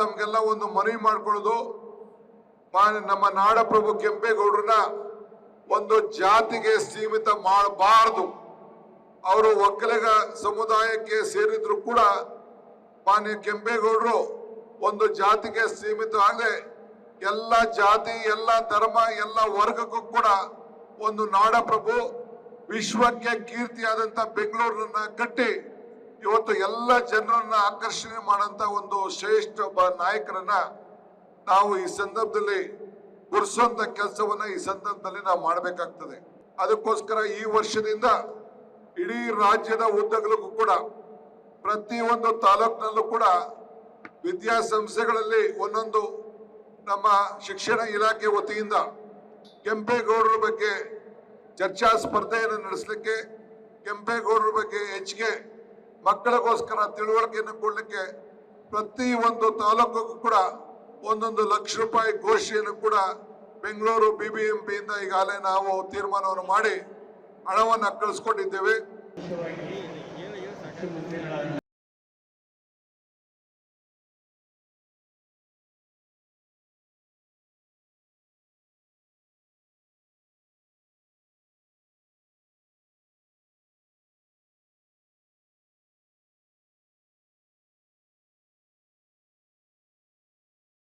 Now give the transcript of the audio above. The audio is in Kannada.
ತಮ್ಗೆಲ್ಲ ಒಂದು ಮನವಿ ಮಾಡಿಕೊಳ್ಳೋದು. ನಮ್ಮ ನಾಡಪ್ರಭು ಕೆಂಪೇಗೌಡರನ್ನ ಒಂದು ಜಾತಿಗೆ ಸೀಮಿತ ಮಾಡಬಾರದು. ಅವರು ಒಕ್ಕಲಿಗ ಸಮುದಾಯಕ್ಕೆ ಸೇರಿದ್ರು ಕೂಡ ಮಾನ್ಯ ಕೆಂಪೇಗೌಡರು ಒಂದು ಜಾತಿಗೆ ಸೀಮಿತ ಆಗದೆ ಎಲ್ಲ ಜಾತಿ, ಎಲ್ಲ ಧರ್ಮ, ಎಲ್ಲ ವರ್ಗಕ್ಕೂ ಕೂಡ ಒಂದು ನಾಡಪ್ರಭು ವಿಶ್ವಕ್ಕೆ ಕೀರ್ತಿಯಾದಂತ ಬೆಂಗಳೂರನ್ನ ಕಟ್ಟಿ ಇವತ್ತು ಎಲ್ಲ ಜನರನ್ನ ಆಕರ್ಷಣೆ ಮಾಡಂತ ಒಂದು ಶ್ರೇಷ್ಠ ಒಬ್ಬ ನಾಯಕರನ್ನ ನಾವು ಈ ಸಂದರ್ಭದಲ್ಲಿ ಗುರುಸುವಂತ ಕೆಲಸವನ್ನ ಈ ಸಂದರ್ಭದಲ್ಲಿ ನಾವು ಮಾಡಬೇಕಾಗ್ತದೆ. ಅದಕ್ಕೋಸ್ಕರ ಈ ವರ್ಷದಿಂದ ಇಡೀ ರಾಜ್ಯದ ಉದ್ದಗಲಕ್ಕೂ ಕೂಡ, ಪ್ರತಿಯೊಂದು ತಾಲೂಕಿನಲ್ಲೂ ಕೂಡ ವಿದ್ಯಾಸಂಸ್ಥೆಗಳಲ್ಲಿ ಒಂದೊಂದು ನಮ್ಮ ಶಿಕ್ಷಣ ಇಲಾಖೆ ವತಿಯಿಂದ ಕೆಂಪೇಗೌಡರ ಬಗ್ಗೆ ಚರ್ಚಾ ಸ್ಪರ್ಧೆಯನ್ನು ನಡೆಸಲಿಕ್ಕೆ, ಕೆಂಪೇಗೌಡರ ಬಗ್ಗೆ ಹೆಚ್ಚಿಗೆ ಮಕ್ಕಳಿಗೋಸ್ಕರ ತಿಳುವಳಿಕೆಯನ್ನು ಕೊಡಲಿಕ್ಕೆ ಪ್ರತಿ ಒಂದು ತಾಲೂಕಿಗೂ ಕೂಡ ಒಂದೊಂದು ಲಕ್ಷ ರೂಪಾಯಿ ಘೋಷಿಯನ್ನು ಕೂಡ ಬೆಂಗಳೂರು ಬಿ ಬಿ ಎಂ ಪಿಯಿಂದ ಈಗಾಗಲೇ ನಾವು ತೀರ್ಮಾನವನ್ನು ಮಾಡಿ ಹಣವನ್ನು ಕಳಿಸ್ಕೊಂಡಿದ್ದೇವೆ.